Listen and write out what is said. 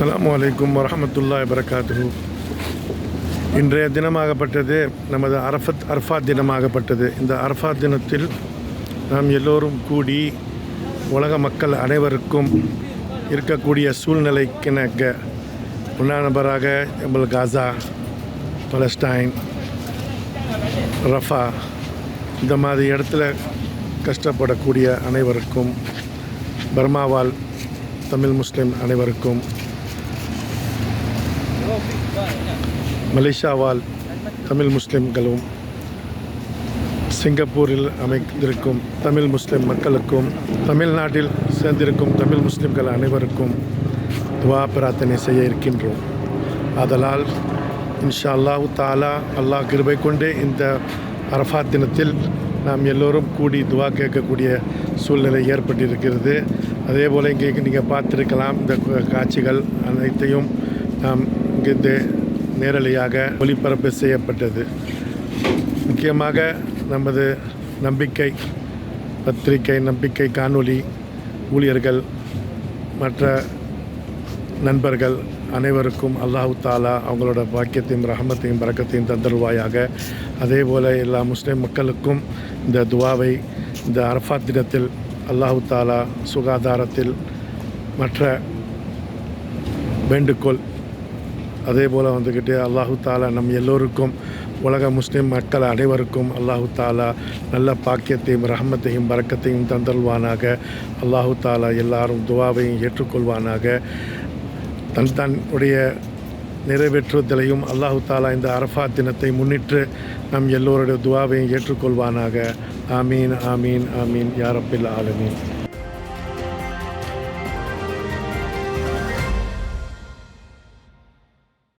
அஸ்லாம் அலைக்கும் வரமத்துல்லா வரகாத்து இன்றைய தினமாகப்பட்டது நமது அரஃபத் அர்ஃபா தினமாகப்பட்டது. இந்த அரஃபாத் தினத்தில் நாம் எல்லோரும் கூடி உலக மக்கள் அனைவருக்கும் இருக்கக்கூடிய சூழ்நிலைக்கிணக்க உண்ணாநபராக எம்பல் காசா பலஸ்டைன் ரஃபா இந்த மாதிரி இடத்துல கஷ்டப்படக்கூடிய அனைவருக்கும் பர்மாவால் தமிழ் முஸ்லீம் அனைவருக்கும் மலேசியாவால் தமிழ் முஸ்லிம்களும் சிங்கப்பூரில் அமைந்திருக்கும் தமிழ் முஸ்லிம் மக்களுக்கும் தமிழ்நாட்டில் சேர்ந்திருக்கும் தமிழ் முஸ்லிம்கள் அனைவருக்கும் துவா பிரார்த்தனை செய்ய இருக்கின்றோம். ஆதலால் இன்ஷா அல்லாஹு தாலா அல்லாஹ் கிருபை கொண்டே இந்த அரஃபாத் தினத்தில் நாம் எல்லோரும் கூடி துவா கேட்கக்கூடிய சூழ்நிலை ஏற்பட்டிருக்கிறது. அதே போல் இங்கே நீங்கள் பார்த்துருக்கலாம் இந்த காட்சிகள் அனைத்தையும் நாம் இங்கிருந்து நேரலையாக ஒளிபரப்பு செய்யப்பட்டது. முக்கியமாக நமது நம்பிக்கை பத்திரிகை நம்பிக்கை காணொளி ஊழியர்கள் மற்ற நண்பர்கள் அனைவருக்கும் அல்லாஹு தாலா அவங்களோட பாக்கியத்தையும் ரஹமத்தையும் பறக்கத்தையும் தந்தருவாயாக. அதே போல் எல்லா முஸ்லீம் மக்களுக்கும் இந்த துவாவை இந்த அரஃபாத் தினத்தில் அல்லாஹு தாலா சுகாதாரத்தில் மற்ற வேண்டுகோள் அதே போல் வந்துக்கிட்டு அல்லாஹு தாலா நம் எல்லோருக்கும் உலக முஸ்லீம் மக்கள் அனைவருக்கும் அல்லாஹு தாலா நல்ல பாக்கியத்தையும் ரஹமத்தையும் பறக்கத்தையும் தந்தல்வானாக அல்லாஹு தாலா எல்லாரும் துவாவையும் ஏற்றுக்கொள்வானாக. தன் தன்னுடைய நிறைவேற்றுதலையும் அல்லாஹு தாலா இந்த அரஃபாத் தினத்தை முன்னிட்டு நம் எல்லோருடைய துவாவையும் ஏற்றுக்கொள்வானாக. ஆமீன் ஆமீன் ஆமீன் யாரப்பில் ஆலமீன்.